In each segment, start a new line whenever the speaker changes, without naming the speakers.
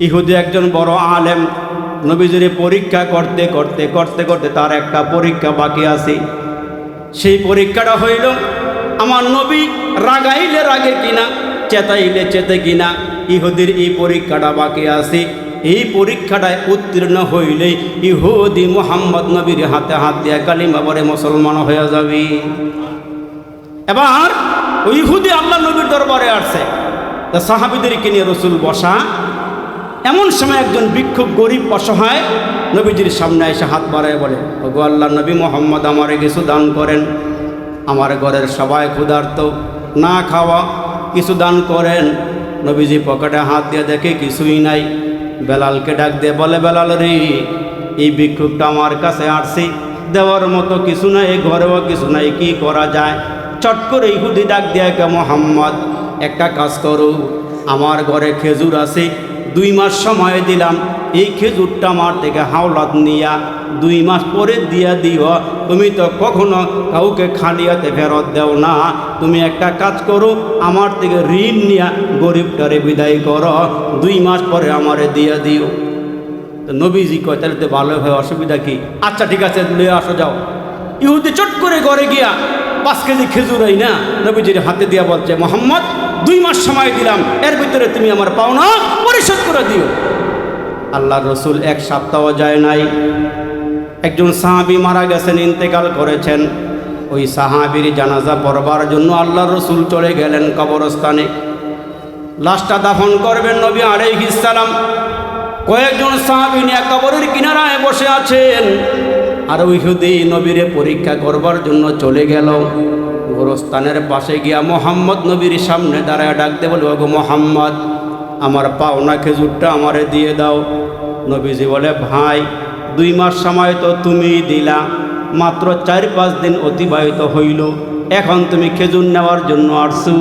ইহুদি একজন বড় আলেম, নবীজির পরীক্ষা করতে করতে করতে করতে তার একটা পরীক্ষা বাকি আছে। সেই পরীক্ষাটা হইল, আমার নবী রাগাইলে রাগে কিনা, চেতাইলে চেতে কিনা, ইহুদির এই পরীক্ষাটা বাকি আছে। এই পরীক্ষাটায় উত্তীর্ণ হইলে ইহুদি মোহাম্মদ নবীর হাতে হাত দিয়া কালিমা পরে মুসলমান হয়ে যাবে। এবার ইহুদি আল্লাহ নবীর দরবারে আসছে। তা সাহাবিদেরকে নিয়ে রসুল বসা এমন সময় একজন ভিক্ষুক গরিব অসহায় নবীজির সামনে এসে হাত বাড়ায় বলে, ওগো আল্লাহ, নবী মোহাম্মদ আমারে কিছু দান করেন। আমার ঘরের সবাই ক্ষুধার্ত, না খাওয়া, কিছু দান করেন। নবীজি পকেটে হাত দিয়ে দেখে কিছুই নাই। বেলালকে ডাক দিয়ে বলে, বেলাল রে, এই ভিক্ষুকটা আমার কাছে আসছি। দেওয়ার মতো কিছু নাই ঘরেও কিছু নাই, কি করা যায়? চট করে ইহুদি ডাক দিয়ে কে মোহাম্মদ, একটা কাজ করো। আমার ঘরে খেজুর আছে দুই মাস সময় দিলাম। এই খেজুরটা আমার থেকে হাওলাত নিয়া দুই মাস পরে দিয়া দিও। তুমি তো কখনো কাউকে খালিয়াতে ফেরত দেও না। তুমি একটা কাজ করো, আমার থেকে ঋণ নিয়া গরিবটারে বিদায় করো। দুই মাস পরে আমারে দিয়া দিও। তো নবীজি কয়, তাহলে তো ভালো হয়, অসুবিধা কি? আচ্ছা ঠিক আছে, লয়ে আসো, যাও। ইহুদি চট করে ঘরে গিয়া পাঁচ কেজি খেজুর না নবীজির হাতে দিয়া বলছে, মোহাম্মদ দুই মাস সময় দিলাম, এর ভিতরে তুমি আমার পাওনা পরিশোধ করে দিও। আল্লাহ রসুল এক সপ্তাহ যায় নাই। একজন সাহাবি মারা গেছেন, ইন্তেকাল করেছেন। ওই সাহাবির জানাজা পড়বার জন্য আল্লাহ রসুল চলে গেলেন কবরস্থানে। লাশটা দাফন করবেন নবী আলাইহিস সালাম। কয়েকজন সাহাবি নিয়ে কবরের কিনারায় বসে আছেন। আর ওই হুদি নবীরে পরীক্ষা করবার জন্য চলে গেল। গোরস্থানের পাশে গিয়া মোহাম্মদ নবীর সামনে দাঁড়ায় ডাকতে বলে, ওগো মোহাম্মদ, আমার পাওনা খেজুরটা আমারে দিয়ে দাও। নবীজি বলে, ভাই, দুই মাস সময় তো তুমিই দিলা, মাত্র চার পাঁচ দিন অতিবাহিত হইল, এখন তুমি খেজুর নেওয়ার জন্য আসছু।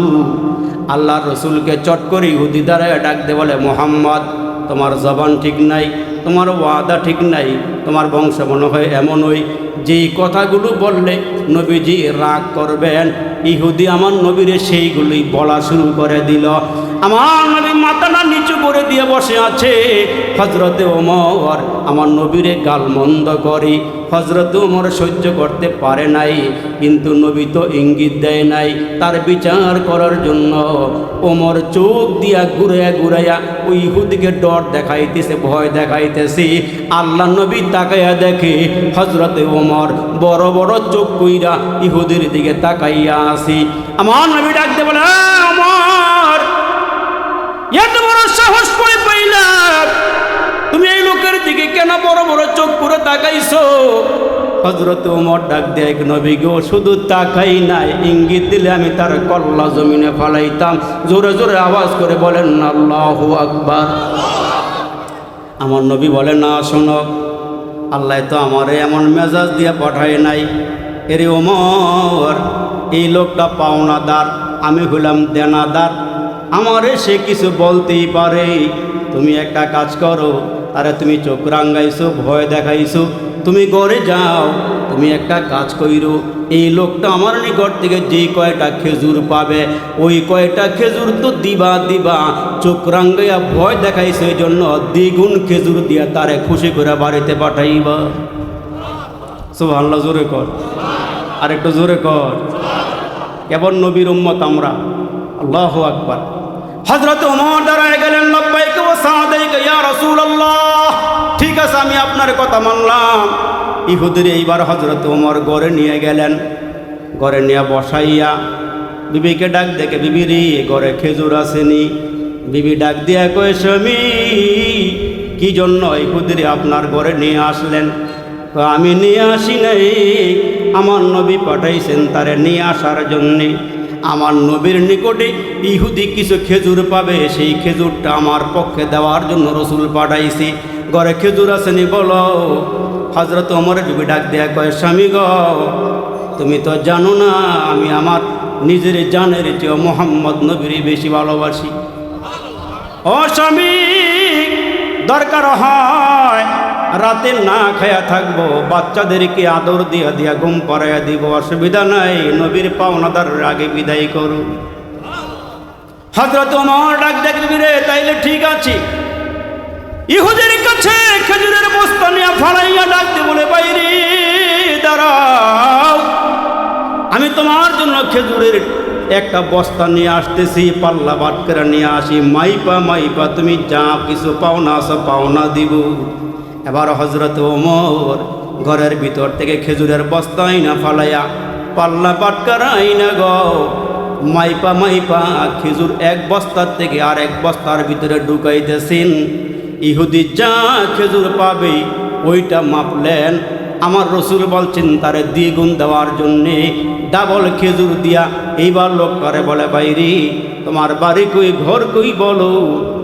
আল্লাহ রসুলকে চট করে ইহুদি দ্বারায় ডাকতে বলে, মোহাম্মদ, তোমার জবান ঠিক নাই তোমার ওয়াদা ঠিক নাই, তোমার বংশ মনে হয় এমন ওই। যেই কথাগুলো বললে নবীজি রাগ করবেন, ইহুদি আমার নবীরে সেইগুলি বলা শুরু করে দিল। আমার নবী মাথাটা নিচু করে দিয়ে বসে আছে। হজরতে ওমর আমার নবীরে গাল মন্দ করি। হজরত ওমর সহ্য করতে পারে নাই কিন্তু নবী তো ইঙ্গিত দেয় নাই তার বিচার করার জন্য। ওমর চোখ দিয়া ঘুরাইয়া ঘুরাইয়া ওই ইহুদিকে ডর দেখাইতেছে ভয় দেখাইতেছে। আল্লাহ নবী তাকাইয়া দেখে হজরতে ওমর বড় বড় চোখ কইরা ইহুদির দিকে তাকাইয়া আসি আমার নবী ডাকতে বলে "আ, ওমর এত বড় সাহস করে পাইলাম। লোকের দিকে কেন বড় বড় চোখ করে তাকাইছো? হজরত ওমর ডাক দেয় নবী, গো, শুধু তাকাই নাই, ইঙ্গিত দিলে আমি তার কল্লা জমিনে ফলাইতাম। জোরে জোরে আওয়াজ করে বলেন, আল্লাহ আকবার। আমার নবী বলে, না, শোনো, আল্লাহ তো আমারে এমন মেজাজ দিয়ে পাঠায় নাই। এরে ওমর এই লোকটা পাওনাদার, আমি হইলাম দেনাদার। আমারে সে কিছু বলতেই পারে। তুমি একটা কাজ করো আরে তুমি চোখ রাঙ্গাইছো ভয় দেখাইছো। তুমি গড়ে যাও, তুমি একটা কাজ কইরো। এই লোকটা আমার নিকট থেকে যে কয়টা খেজুর পাবে, ওই কয়টা খেজুর তো দিবা দিবা। চোখ রাঙ্গাইয়া ভয় দেখাইছে এই জন্য দ্বিগুণ খেজুর দিয়া তারে খুশি করে বাড়িতে পাঠাইবা। সুবহানাল্লাহ, জোরে কর। আর একটু জোরে কর। কেবল নবীর উম্মত আমরা। আল্লাহ আকবার। হজরত ওমর ঠিক আছে, আমি আপনার কথা মানলাম। ইহুদের এইবার হজরত ওমর গড়ে নিয়ে গেলেন। গড়ে নিয়ে বসাইয়া বিবিকে ডাক দেখে, বিবি রে ঘরে খেজুর আসেনি। বিবি ডাক দিয়া কয়ে, স্বামী, কি জন্য ইহুদিরে আপনার ঘরে নিয়ে আসলেন? আমি নিয়ে আসি নাই। আমার নবী পাঠাইছেন তারে নিয়ে আসার জন্যে। আমার নবীর নিকটে ইহুদি কিছু খেজুর পাবে, সেই খেজুরটা আমার পক্ষে দেওয়ার জন্য রসুল পাঠাইছি। ঘরে খেজুর আসেনি, বলো হজরত অমরের বিবি ডাক দেয়া কয়, স্বামী গ, তুমি তো জানো না, আমি আমার নিজের জানের চেয়ে মোহাম্মদ নবীর বেশি ভালোবাসি। ও স্বামী, দরকার হয় রাতে না খায়া থাকব, বাচ্চাদেরকে আদর দিয়া দিয়া ঘুম পড়াইয়া দিব, অসুবিধা নাই, নবীর পাওনাদার আগে বিদায় করু হজরত ওমর ডাক দেখবি রে, তাইলে ঠিক আছে। ইহুদের কাছে খেজুরের বস্তা নিয়ে ফালাইয়া ডাকতে বলে বাইরে দাঁড়াও। আমি তোমার জন্য খেজুরের একটা বস্তা নিয়ে আসতেছি, পাল্লা বাটকেরা নিয়ে আসি। মাইপা মাইপা, তুমি যা কিছু পাওনা সব পাওনা দিব। এবার হজরত ওমর ঘরের ভিতর থেকে খেজুরের বস্তা আইনা ফালাইয়া পাল্লা বাটকারা আইনা গ। মাইপা মাইপা খেজুর এক বস্তার থেকে আর এক বস্তার ভিতরে ঢুকাইতেছেন। ইহুদি যা খেজুর পাবে, ওইটা মাপলেন। আমার রসুল বলছেন, তারে দ্বিগুণ দেওয়ার জন্যে ডাবল খেজুর দিয়া এইবার লোক করে বলে, বাইরে, তোমার বাড়ি কই, ঘর কই বলো?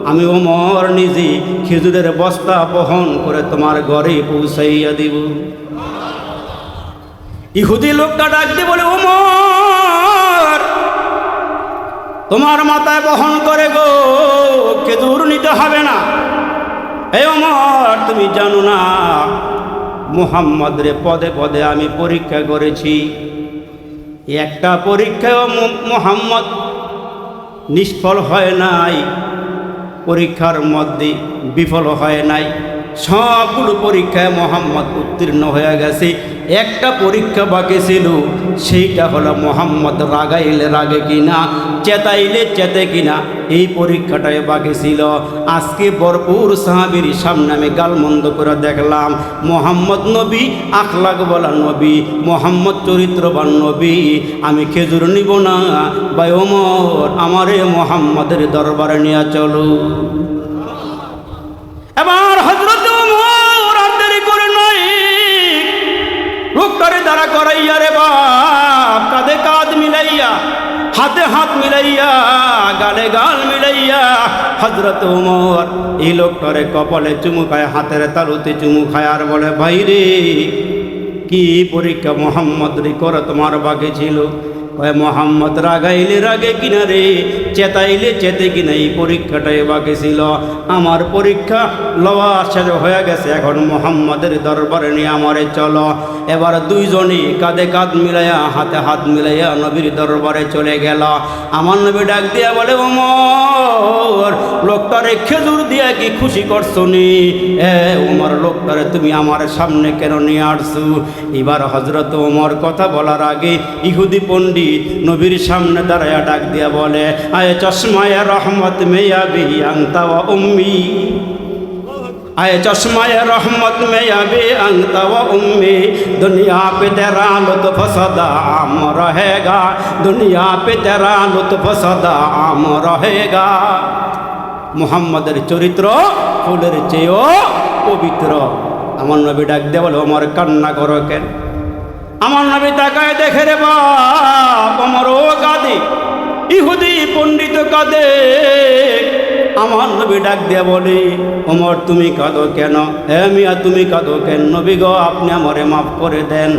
আমি ওমর নিজে খেজুরের বস্তা বহন করে তোমার ঘরে পৌঁছাইয়া দিব। ইহুদি লোকটা ডাক বলে, ওমর, তোমার মাথায় বহন করে গো, খেজুর নিতে হবে না। এই ওমর, তুমি জানো না মুহাম্মদ রে পদে পদে আমি পরীক্ষা করেছি। একটা পরীক্ষায় মোহাম্মদ নিষ্ফল হয় নাই। পরীক্ষার মধ্যে বিফল হয় নাই। সবগুলো পরীক্ষায় মোহাম্মদ উত্তীর্ণ হয়ে গেছে। একটা পরীক্ষা বাকি ছিল, সেইটা হলো মোহাম্মদ রাগাইলে রাগে কিনা, চেতাইলে চেতে কিনা, এই পরীক্ষাটাই বাকি ছিল। আজকে ভরপুর সাহাবির সামনে আমি গালমন্দ করে দেখলাম, মোহাম্মদ নবী, আখলাক বলা নবী, মোহাম্মদ চরিত্রবান নবী, আমি খেজুর নিব না বা ওমর, আমারে মোহাম্মদের দরবারে নিয়ে চলো। দ্বারা করাইয়া রে বাপ, কাঁধে কাঁধ মিলাইয়া, হাতে হাত মিলাইয়া, গালে গাল মিলাইয়া হজরত উমর এই লোকটারে কপালে চুমু খায়, হাতের তালুতে চুমু খায় আর বলে, ভাইরে, কি পরীক্ষা মোহাম্মদ রে করে, তোমার বাকি ছিল? কয় মোহাম্মদ রাগাইলে রাগে কিনা রে? চেতাইলে চেতে কিনা এই পরীক্ষাটাই বাকি ছিল। আমার পরীক্ষা লওয়া সাথে হয়ে গেছে। এখন মোহাম্মদের দরবারে নিয়ে আমারে চলো। এবার দুইজনই কাঁধে কাঁধ মিলাইয়া, হাতে হাত মিলাইয়া নবীর দরবারে চলে গেল। আমার নবী ডাক দিয়া বলে, ওমর লোকটারে খেজুর দিয়া কি খুশি করছো নি এ ওমর লোকটারে তুমি আমার সামনে কেন নিয়ে আসছো এবার হজরত ওমর কথা বলার আগে ইহুদি পণ্ডিত নবীর সামনে দাঁড়ায়া ডাক দিয়া বলে আয় চশমায় রহমত মেয়াবি আংতা উম্মি आए चश्मा रहमत में अबे अंत व उम्मी दुनिया पे तेरा लुत्फ सदा आम रहेगा दुनिया पे तेरा लुत्फ सदा आम रहेगा মুহাম্মদের চরিত্র, ফুলের চেয়েও পবিত্র। আমার নবী ডাক দিয়ে বলে আমার কান্না করো কেন? আমার নবী তাকায় দেখে রে বাপ আমার ও কাঁদে, ইহুদি পণ্ডিত কাঁদে। আমার নবী ডাক দিয়া বলে, ওমর, তুমি কাঁদো কেন? হে মিয়া, তুমি কাঁদো কেন? নবী গো, আপনি আমারে মাফ করে দেন।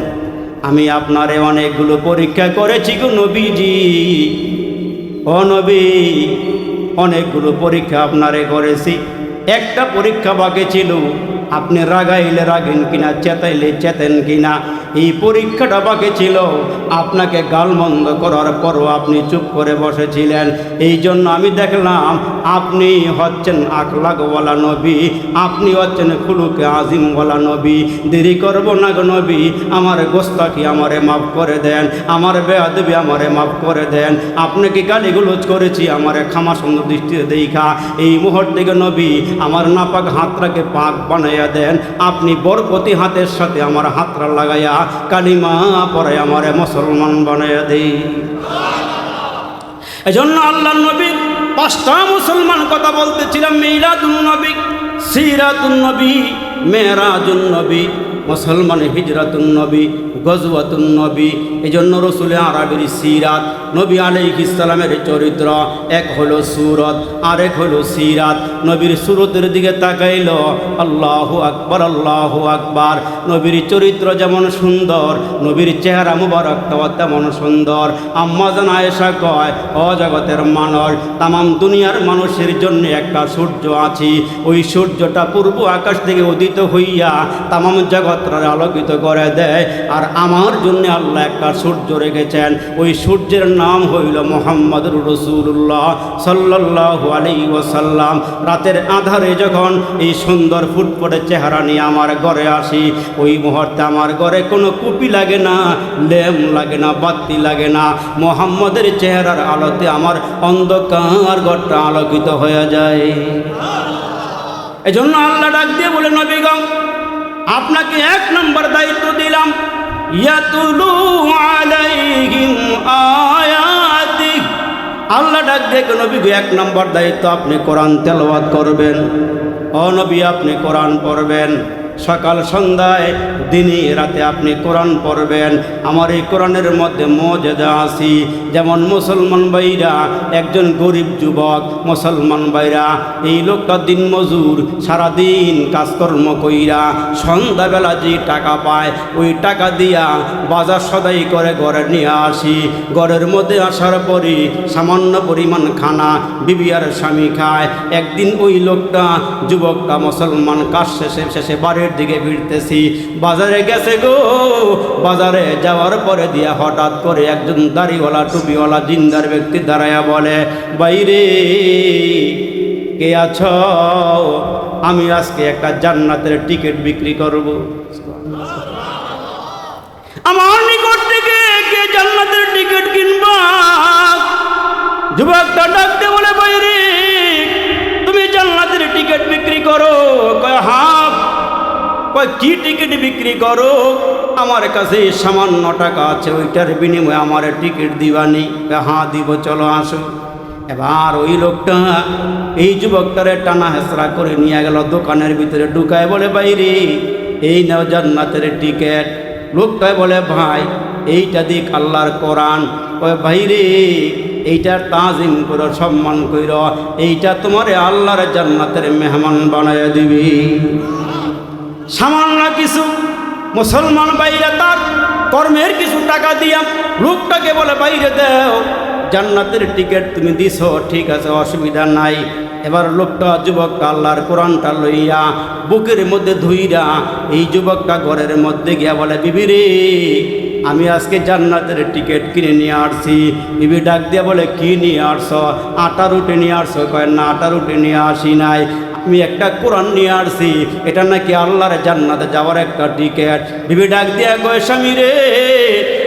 আমি আপনারে অনেকগুলো পরীক্ষা করেছি গো নবীজি। ও নবী অনেকগুলো পরীক্ষা আপনারে করেছি। একটা পরীক্ষা বাকি ছিল, আপনি রাগাইলে রাগেন কিনা, চেতাইলে চেতেন কিনা এই পরীক্ষাটা বাকি ছিল। আপনাকে গালমন্দ করার পরও আপনি চুপ করে বসেছিলেন। এই জন্য আমি দেখলাম, আপনি হচ্ছেন আখলাগওয়ালা নবী, আপনি হচ্ছেন খুলুকে আজিমওয়ালা নবী। দেরি করব না নবী, আমার গোস্তাকি আমারে মাফ করে দেন, আমার বেয়াদবি আমারে মাফ করে দেন। আপনি কি গালিগুলোজ করেছি আমারে ক্ষমা সুন্দর দৃষ্টিতে দেখা। এই মুহূর্তে নবী, আমার নাপাক হাতটাকে পাক বানাইয়া দেন। আপনি বরপতি হাতের সাথে আমার হাতটা লাগাইয়া কালিমা পরে আমারে মুসলমান বানাইয়া দেই। এজন্য আল্লাহ নবী পাঁচটা মুসলমান কথা বলতেছিলাম, মিলাদুন নবী, সিরাতুন নবী মেহরাজুন নবী, মুসলমান হিজরাতুন নবী, গজওয়াতুন নবী। এই জন্য রসুলে আরবির সিরাত নবী আলাইহ ইসলামের চরিত্র, এক হলো সুরত, আরেক হলো সিরাত। নবীর সুরতের দিকে তাকাইল, আল্লাহ আকবর, আল্লাহ আকবার। নবীর চরিত্র যেমন সুন্দর, নবীর চেহারা মুবারকটাও তেমন সুন্দর। আম্মাজান আয়েশা কয় অজগতের মানুষ তামাম দুনিয়ার মানুষের জন্য একটা সূর্য আছে। ওই সূর্যটা পূর্ব আকাশ থেকে উদিত হইয়া তামাম জগৎটারে আলোকিত করে দেয়, আর আমার জন্য আল্লাহ একটা সূর্য রেখেছেন। ওই সূর্যের নাম হইল মোহাম্মদ রসুল্লাহ সাল্লাহ আলী ওসাল্লাম রাতের আধারে যখন এই সুন্দর ফুটফুটে চেহারা নিয়ে আমার ঘরে আসি, ওই মুহূর্তে আমার ঘরে কোনো কুপি লাগে না, লেম লাগে না, বাতি লাগে না। মোহাম্মদের চেহারার আলোতে আমার অন্ধকার ঘরটা আলোকিত হয়ে যায়। এজন্য আল্লাহ ডাক দিয়ে বলে নবীগম আপনাকে এক নম্বর দায়িত্ব দিলাম। ইয়াতুলু আলাইহিম আয়াতি। আল্লাহ ডাক দেখে নবীকে এক নম্বর দায়িত্ব আপনি কোরআন তেলবাদ করবেন। অনবী আপনি কোরআন পড়বেন। সকাল সন্ধ্যায়, দিনে রাতে আপনি কোরআন পড়বেন। আমার এই কোরআনের মধ্যে মজেদা আছি। যেমন মুসলমান ভাইরা, একজন গরিব যুবক, মুসলমান ভাইরা, এই লোকটা দিন মজুর, সারাদিন কাজকর্ম কইরা সন্ধ্যাবেলা যে টাকা পায়, ওই টাকা দিয়া বাজার সদাই করে ঘরে নিয়ে আসি। ঘরের মধ্যে আসার পরে সামান্য পরিমাণ খানা বিবি আর স্বামী খায়। একদিন ওই লোকটা, যুবকটা, মুসলমান কাজ শেষে শেষে বাড়ির দিকে ফিরতেছি। বাজারে গেছে গো। বাজারে যাওয়ার পরে দিয়া হঠাৎ করে একজন দাড়িওয়ালা, টুপিওয়ালা, জিন্দার ব্যক্তি দাঁড়ায়া বলে, বাইরে কে আছ? আমি আজকে একটা জান্নাতের টিকিট বিক্রি করব। আমার নিকট থেকে কে জান্নাতের টিকিট কিনবা? যুবকটা ডাকতে বলে, বাইরে, তুমি জান্নাতের টিকিট বিক্রি করো। কয় হাফ কয়, কি টিকিট বিক্রি করো? আমার কাছে সামান্য টাকা আছে, ওইটার বিনিময়ে আমার টিকিট দিবানি। হ্যাঁ দিব, চলো আসো। এবার ওই লোকটা এই যুবকটারে টানা হেসরা করে নিয়ে গেল দোকানের ভিতরে, ঢুকায় বলে, বাইরে, এই নাও জান্নাতের টিকিট। লোকটায় বলে, ভাই, এইটা দিক আল্লাহর কোরআন। ওই ভাইরে এইটা তাজিম করো, সম্মান কইর। এইটা তোমার আল্লাহর জান্নাতের মেহমান বানায় দিবি। সামান্য কিছু মুসলমান বাইরে তার কর্মের কিছু টাকা দিয়া লোকটাকে বলে, বাইরে দেও, জান্নাতের টিকিট তুমি দিছ, ঠিক আছে, অসুবিধা নাই। এবার লোকটা, যুবকটা আল্লাহর কোরআনটা লইয়া বুকের মধ্যে ধুইরা এই যুবকটা ঘরের মধ্যে গিয়া বলে বিবি রে আমি আজকে জান্নাতের টিকিট কিনে নিয়ে আসছি। বিবি ডাক দিয়া বলে, কি নিয়ে আসছ? আটা রুটি নিয়ে আসছো? কয়, না, আটা রুটি নিয়ে আসি নাই। আমি একটা কোরআন নিয়ে আসছি। এটা নাকি আল্লাহর জান্নাতে, যাওয়ার একটা টিকিট বিবি ডাক দিয়া কয়, স্বামী রে,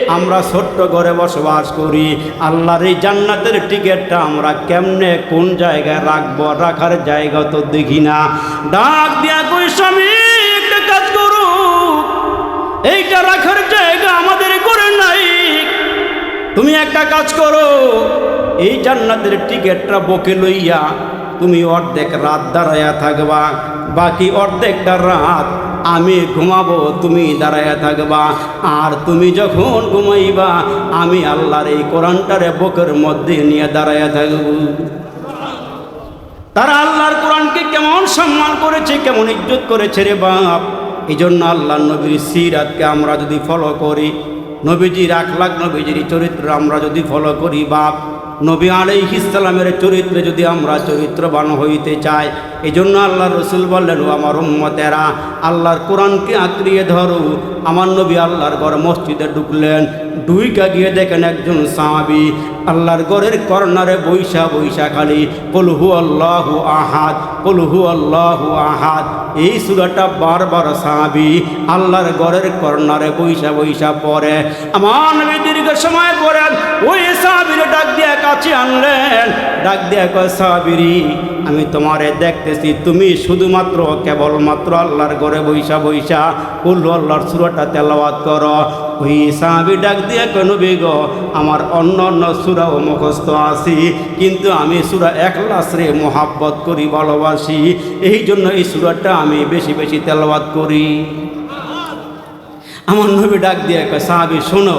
আমরা ছোট্ট ঘরে বসবাস করি। আল্লাহর এই জান্নাতের টিকিটটা আমরা কেমনে, কোন জায়গায় রাখব? রাখার জায়গা তো দেখি না। ডাক দিয়া কই স্বামী, একটা কাজ এইটা রাখার জায়গা আমাদের করে নাই। তুমি একটা কাজ করো। এই জান্নাতের টিকিটটা বকে লইয়া তুমি অর্ধেক রাত দাঁড়াইয়া থাকবা, বাকি অর্ধেকটা রাত আমি ঘুমাবো, তুমি দাঁড়াইয়া থাকবা। আর তুমি যখন ঘুমাইবা, আমি আল্লাহর এই কোরআনটারে বকের মধ্যে নিয়ে দাঁড়াইয়া থাকব। তারা আল্লাহর কোরআনকে কেমন সম্মান করেছে, কেমন ইজ্জত করেছে রে বাপ। এই জন্য আল্লাহ নবীর সিরাতকে আমরা যদি ফলো করি, নবীজির আখলাক নবীজির চরিত্র আমরা যদি ফলো করি বাপ নবী আলাই ইসলামের চরিত্রে যদি আমরা চরিত্রবান হইতে চাই এই জন্য আল্লাহ রসুল বললেন, ও আমার উম্মতেরা, আল্লাহর কোরআনকে আঁকড়িয়ে ধরো। আমার নবী আল্লাহর ঘর মসজিদে ঢুকলেন ডুইকা গিয়ে দেখেন একজন সাহাবি আল্লাহর গড়ের কর্নারে বৈশা বৈশা খালি কলহু আল্লাহু আহাদ কলহু আল্লাহু আহাদ। এই সুরাটা বারবার সাবি আল্লাহর গড়ের কর্নারে বৈশা বৈশা পরে আমার দীর্ঘ সময় পরে ওই সাহাবির ডাক দিয়ে কাছে আনলেন। ডাক দিয়ে কয় আমি তোমারে দেখতেছি, তুমি শুধুমাত্র কেবলমাত্র আল্লাহর ঘরে বৈশা বৈশা কুল্লু আল্লাহর সুরাটা তেলাওয়াত করো। ওই ডাক দিয়ে কেন বেগ আমার অন্য অন্য সুরাও মুখস্থ আছি, কিন্তু আমি সুরা একলাস রে মোহাব্বত করি, ভালোবাসি। এই জন্য এই সুরাটা আমি বেশি বেশি তেলাওয়াত করি। আমার নবী ডাক দিয়ে সাহাবি, শোনো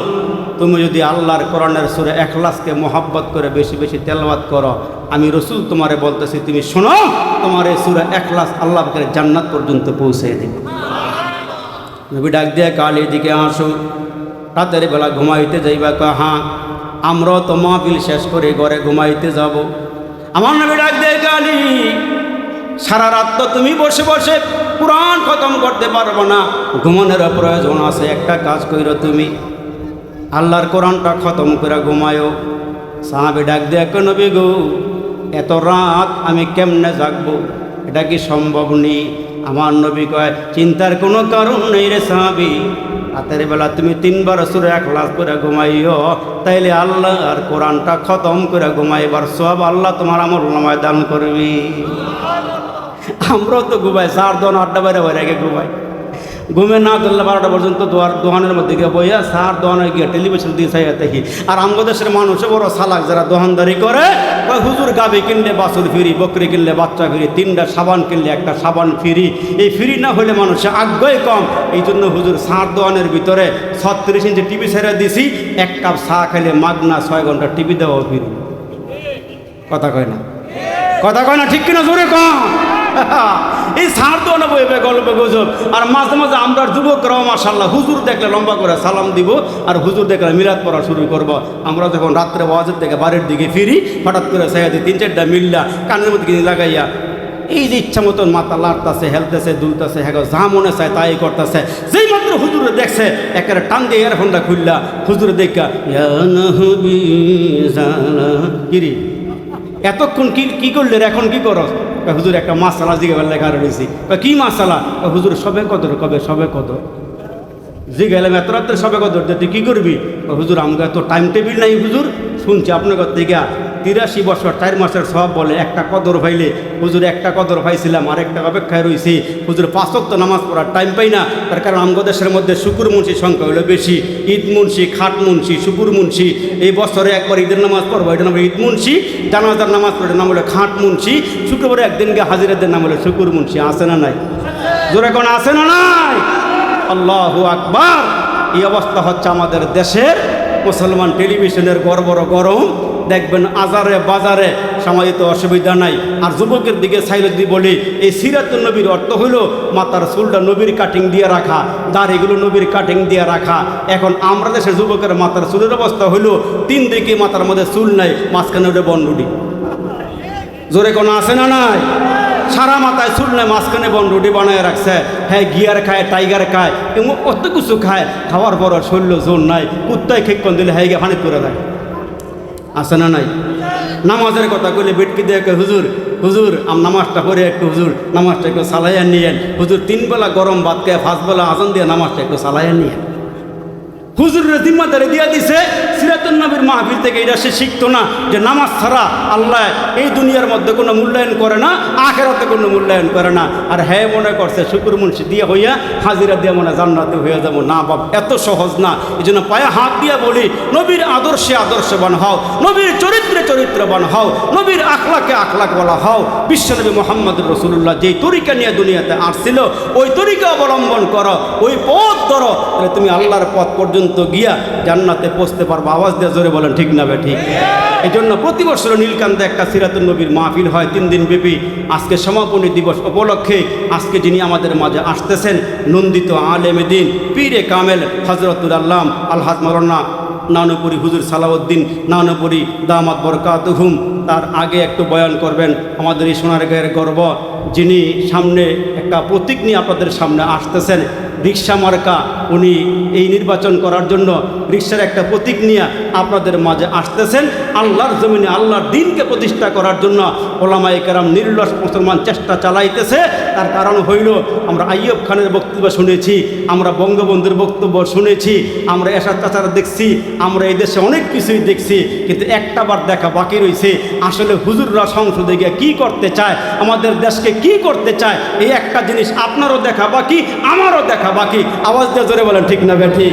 তুমি যদি আল্লাহর কোরআনের সুরে এখলাসকে মোহাব্বত করে বেশি বেশি তেলাওয়াত করো, আমি রসুল তোমারে বলতেছি, তুমি শোনো, তোমার এই সুরে একলাস আল্লাহ করে জান্নাত পর্যন্ত পৌঁছে দেবে। নবী ডাক দিয়ে কাল এদিকে আসো, রাতের বেলা ঘুমাইতে যাইবা কয় হ্যাঁ আমরাও তো মাহফিল শেষ করে ঘরে ঘুমাইতে যাব। আমার নবী ডাক দিয়ে কালি, সারা রাত তো তুমি বসে বসে কোরআন খতম করতে পারব না ঘুমানোর প্রয়োজন আছে, একটা কাজ কইরো তুমি। আল্লাহর কোরআনটা খতম করে ঘুমায়ো। সাহাবি ডাক দিয়ে নবী গো, এত রাত আমি কেমনে জাগবো? এটা কি সম্ভব নেই আমার নবী কয়, চিন্তার কোনো কারণ নেই রে সাহাবি। রাতের বেলা তুমি তিনবার সুরে এক লাখ করে ঘুমাইও তাইলে আল্লাহ আর কোরআনটা খতম করে ঘুমাইবার সব আল্লাহ তোমার আমল নামায় দান করবি। আমরাও তো ঘুমাই চার দন আড্ডা বাইরে বাইরে ঘুমাই। ঘুমে না ধরলে বারোটা পর্যন্ত দোয়ার দোকানের মধ্যে গিয়ে বইয়া সার দোহানে গিয়ে টেলিভিশন দিয়ে চাইয়া দেখি। আর আমাদের মানুষ বড় সালাক, যারা দোকানদারি করে হুজুর গাবি কিনলে বাসুর ফিরি, বকরি কিনলে বাচ্চা ফিরি, তিনটা সাবান কিনলে একটা সাবান ফিরি। এই ফিরি না হলে মানুষের আগ্রহই কম। এই জন্য হুজুর সার দোকানের ভিতরে ছত্রিশ ইঞ্চি টিভি ছেড়ে দিছি, এক কাপ চা খাইলে মাগনা ছয় ঘণ্টা টিভি দেওয়া ফিরি। কথা কয় না? কথা কয় না, ঠিক কিনা জোরে কম? এই সার তো না বইবে গল্প গুজব আর মাঝে মাঝে আমরা যুবকরাও মাসাল্লাহ হুজুর দেখলে লম্বা করে সালাম দিব, আর হুজুর দেখলে মিলাদ পড়া শুরু করব। আমরা যখন রাত্রে বাজার থেকে বাড়ির দিকে ফিরি, হঠাৎ করে সাইয়াদি তিন চারটা মিল্লা কানের মধ্যে লাগাইয়া, এই যে ইচ্ছা মতন মাথা লাড়তাছে হেলতেছে, দুলতেছে হ্যাঁ যা মনে চায় তাই করতেছে। যেই মাত্র হুজুরে দেখছে, একেবারে টান দিয়ে এয়ারফোনটা খুললা, হুজুরে দেখা কিরি এতক্ষণ কি কি করলে এখন কি করস? হুজুর, একটা মাসালা জিগে লেখা রয়েছি। কী মাসালা? হুজুর, সবে কত কবে সবে কত জিগেলাম এত রাত্রে সবে কত? তুই কি করবি? হুজুর, আমাকে তো টাইম টেবিল নাই, হুজুর। শুনছি আপনার কথা তিরাশি বছর, চার মাসের সব বলে, একটা কদর ভাইলে হুজুর একটা কদর ভাইছিলাম আর একটা অপেক্ষায় রয়েছি হুজুর পাঁচক তো নামাজ পড়ার টাইম পাই না, তার কারণ আমগো দেশের মধ্যে শুকুর মুন্সির সংখ্যা হলো বেশি। ঈদ মুন্সি, খাট মুন্সি, শুকুর মুন্সি, এই বছরে একবার ঈদের নামাজ পড়ব এটা নাম ঈদ মুন্সি। জানাজার নামাজ পড়ে নাম হলো খাট মুন্সি। শুক্রবারে একদিন গিয়ে হাজিরাদের নাম হলো শুকুর মুন্সি আসে না নাই? জোরে কোন আসে না নাই? আল্লাহ আকবার। এই অবস্থা হচ্ছে আমাদের দেশের মুসলমান টেলিভিশনের বড় বড় গরম। দেখবেন আজারে, বাজারে সামাজিত অসুবিধা নাই। আর যুবকের দিকে সাইলে যদি বলি, এই সিরাতুল নবীর অর্থ হলো মাতার চুলটা নবীর কাটিং দিয়ে রাখা, দাড়িগুলো নবীর কাটিং দিয়ে রাখা। এখন আমরা দেশের যুবকের মাতার চুলের অবস্থা হলো, তিন দিকে মাথার মধ্যে চুল নাই, মাঝখানে ওটা বন্ডুডি জোরে কোনো আছে না নাই? সারা মাথায় চুল নাই, মাঝখানে বন রুটি বানায় রাখছে। হ্যাঁ গিয়ার খায় টাইগার খায় এবং কত কিছু খায়। খাওয়ার পর শরীর জোর নাই, কুত্তায় খেকন দিলে হ্যাঁ গিয়ে ফানি করে দেয় আছে না নাই? নামাজের কথা কইলে বেটকি দেয় কয়, হুজুর হুজুর আম নামাজটা পড়ে একটু হুজুর নামাজটা একটু সালাইয়া নিয়েন। হুজুর তিন বেলা গরম ভাত খেয়ে ফাঁস বেলা আজান দিয়ে নামাজটা একটু সালাইয়া নিয়েন। হুজুরের জিম্মাদারি দিয়া দিছে সিরাতুল নবীর মাহফিল থেকে এটা সে শিখতো না যে নামাজ ছাড়া আল্লাহ এই দুনিয়ার মধ্যে কোনো মূল্যায়ন করে না, আখেরাতে কোনো মূল্যায়ন করে না। আর হ্যাঁ মনে করছে, শুকুর মুন্সি দিয়ে হইয়া হাজিরা দিয়ে মনে জান্নাতে হয়ে যাব। না বাপ, এত সহজ না। এই জন্য পায়ে হাত দিয়া বলি, নবীর আদর্শে আদর্শবান হও, নবীর চরিত্রে চরিত্রবান হও, নবীর আখলাকে আখলাক বলা হও। বিশ্বনবী মোহাম্মদ রসুল্লাহ যেই তরিকা নিয়ে দুনিয়াতে আসছিল, ওই তরিকা অবলম্বন করো, ওই পথ ধরো, তাহলে তুমি আল্লাহর পথ পর্যন্ত গিয়া জান্নাতে পৌঁছতে পারব। আওয়াজ দিয়ে জোরে বলেন, ঠিক না ঠিক? এই জন্য প্রতি বছর নীলকান্তে একটা সিরাতুল নবীর মাহফিল হয়, তিন দিন ব্যাপী। আজকে সমাপনী দিবস উপলক্ষে আজকে যিনি আমাদের মাঝে আসতেছেন, নন্দিত আলেমে দিন, পীরে কামেল হজরতুল আল্লাম আলহাজ মরনা নানুপুরি হুজুর সালাউদ্দিন, নানুপুরি দামাত বরকাত হুম তার আগে একটু বয়ান করবেন। আমাদের এই সোনার গায়ের গর্ব যিনি সামনে একটা প্রতীক নিয়ে আপনাদের সামনে আসতেছেন, রিক্সা মার্কা, উনি এই নির্বাচন করার জন্য রিক্সার একটা প্রতীক নিয়ে আপনাদের মাঝে আসতেছেন। আল্লাহর জমিনে আল্লাহর দিনকে প্রতিষ্ঠা করার জন্য ওলামাই কেরাম নির্লস মুসলমান চেষ্টা চালাইতেছে। তার কারণ হইল, আমরা আইয়ব খানের বক্তব্য শুনেছি, আমরা বঙ্গবন্ধুর বক্তব্য শুনেছি, আমরা এসার চাচারা দেখছি, আমরা এই দেশে অনেক কিছুই দেখছি, কিন্তু একটা বার দেখা বাকি রয়েছে আসলে হুজুররা সংসদে গিয়ে কী করতে চায়? আমাদের দেশকে কি করতে চায়, এই একটা জিনিস আপনারও দেখা বাকি, আমারও দেখা বাকি। আওয়াজ দিয়ে জোরে বলেন, ঠিক না বে ঠিক?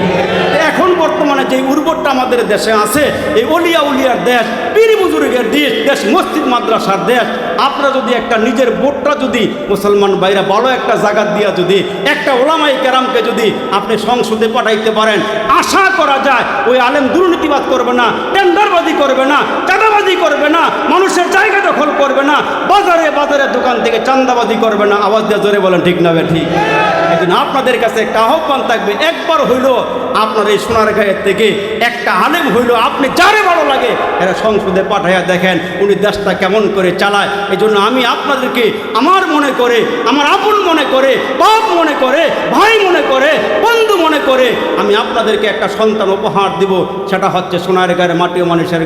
এখন বর্তমানে যে উর্বরটা আমাদের দেশে আছে, এই অলিয়া উলিয়ার দেশ পীর বুজুর্গের দেশ দেশ, মসজিদ, মাদ্রাসার দেশ। আপনারা যদি একটা নিজের ভোটটা যদি মুসলমান বাইরা ভালো একটা জায়গা দিয়া যদি একটা ওলামাই কেরামকে যদি আপনি সংসদে পাঠাইতে পারেন, আশা করা যায় ওই আলেম দুর্নীতিবাদ করবে না, টেন্ডারবাজি করবে না, চাঁদাবাজি করবে না, মানুষের জায়গা দখল করবে না, বাজারে বাজারে দোকান থেকে চান্দাবাজি করবে না। আওয়াজ দিয়ে জোরে বলেন, ঠিক না ঠিক। জন্য আপনাদের কাছে একটা আহ্বান থাকবে, একবার হইল আপনার এই সোনার গায়ের থেকে একটা আলেম হইল, আপনি যারে ভালো লাগে, এরা সংসদে পাঠাইয়া দেখেন, উনি দেশটা কেমন করে চালায়। এই জন্য আমি আপনাদেরকে আমার মনে করে, আমার আপন মনে করে, বাপ মনে করে, ভাই মনে করে, বন্ধু মনে করে, আমি আপনাদেরকে একটা সন্তান উপহার দিব। সেটা হচ্ছে সোনার গায়ের মাটি মানুষের